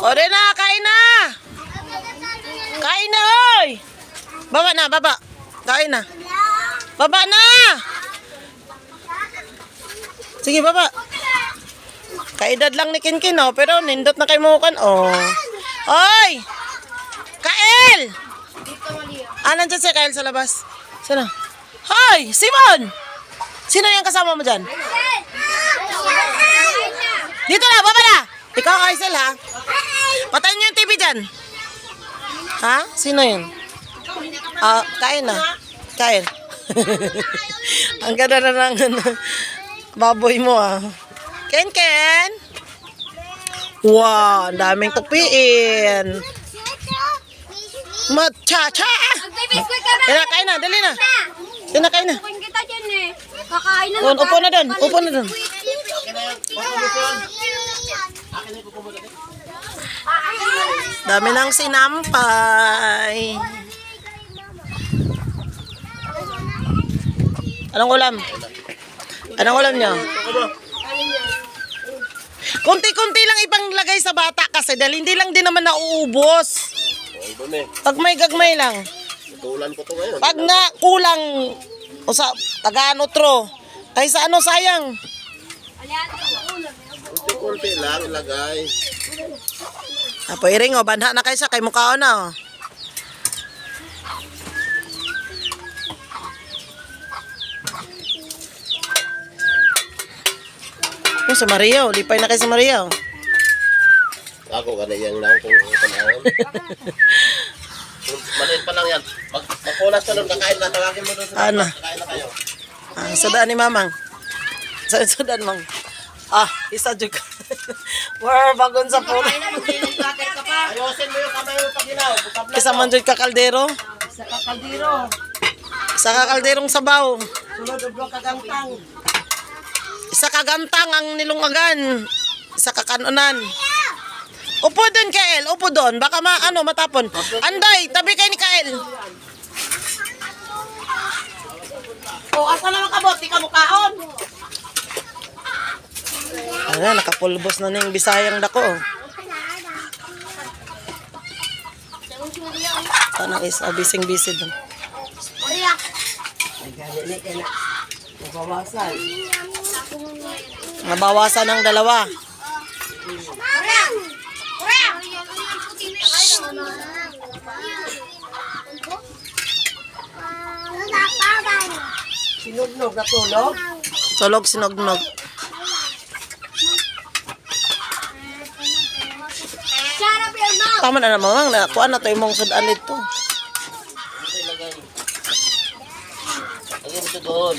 O, rin na, kain na! Kain na, hoy! Baba na, baba. Kain na. Baba na! Sige, baba. Kaedad lang ni Kinkin, oh. Pero nindot na kay Mukan, oh. Hoy! Kael! Ah, nandyan si Kael sa labas. Sino? Hoy! Simon! Sino yung kasama mo dyan? Dito na, baba na! Ikaw, Aisel, ha? Dyan. Ha? Sino yun? Ah, kain na. Kain. Ang ganda na ng ano, baboy mo, ah. Ken, Ken! Wow, daming tupiin. Matcha-cha! Na! Kaya kain na, dali na. Kaya na, kain na. Kakain na upo na doon, upo na doon. Dami ng sinampay. Anong ulam? Anong ulam niyo? Kunti-kunti lang ipanglagay sa bata kasi dahil hindi lang din naman nauubos. Pag may gagmay lang. Tulan ko to ngayon. Pag nga kulang o sa tagaan utro, kaysa ano sayang. Kunti-kunti lang ilagay. Apo iring o, banha na kayo sa kay mukha na o. Oh, sa Maria o, lipay na kayo sa Maria o. Ako gana yang lang kung panahon. Maliit pa lang yan. Mag magpunas ka doon, kakain na. Tawagin mo doon. sa Ano? Kakain na kayo. Ah, sadaan ni Mamang. Sa sadaan mang. Ah, isa ka. War bagon sa puno. Ayusin mo yung kamay mo pag ginaw. Isa man jud ka kaldero. Sa kakaldiro. Isa ka kalderong sabaw. Sunod ublo kagantang. Isa kagantang ang nilungagan. Isa kakanunan. Upo doon, Kael. Upo doon. Baka ma, ano, matapon. Anday, tabi kayo ni Kael. O, asa naman kabot? Ano, nakapulbos na ning bisayang dako. Tanang is, ah, bising-busy doon. Mabawasan. Nabawasan ng dalawa. Sinugnog na tulog. Tulog, sinognog. Sarap yan, ma! Tama na naman, mang. Nakuha na to yung mong sudan nito. Lagay mo ito doon.